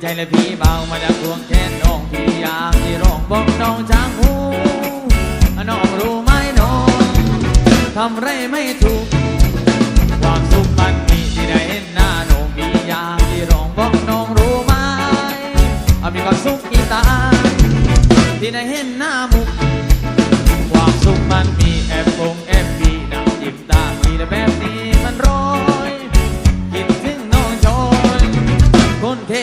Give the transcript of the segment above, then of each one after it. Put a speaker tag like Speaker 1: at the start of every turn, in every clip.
Speaker 1: ใจและพี่เบามาจากดวงแขนน้องพี่อยากที่ร้องบอกน้องจางหูน้องรู้ไหมน้องทำไรไม่ถูก ความสุขมันมีที่ได้เห็นหน้าน้องพี่อยากที่ร้องบอกน้องรู้ไหมมีความสุขอีตาที่ได้เห็นหน้ามุกความสุขมันมีแอบฟงแอบบีนังจิ้มตามีแต่แบบนี้มันร้อยคิดถึงน้องชอยคนเท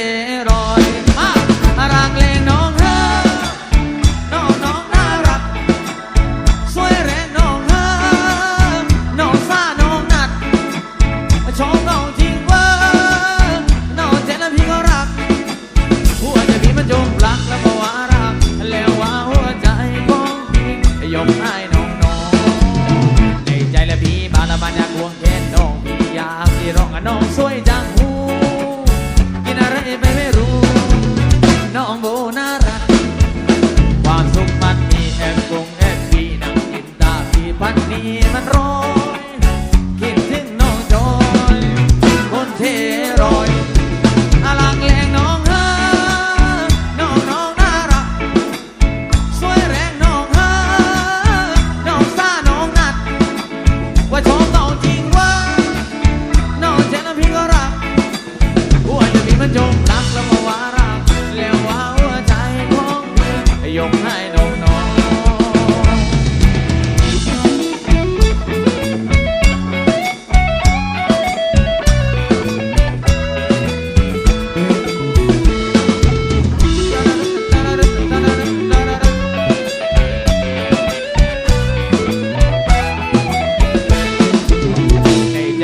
Speaker 1: น้องสวยจัง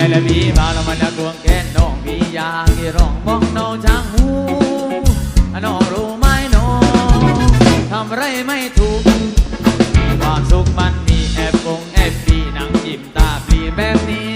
Speaker 1: และพี่มาลมันจะกวงแค้นน้องพี่อยากที่ร้องบอกน้องจางหูน้องรู้ไหมน้องทำ ไรไม่ถูก ความสุขมันมีแอบฟงแอบปีนั่งจิ้มตาปลีแบบนี้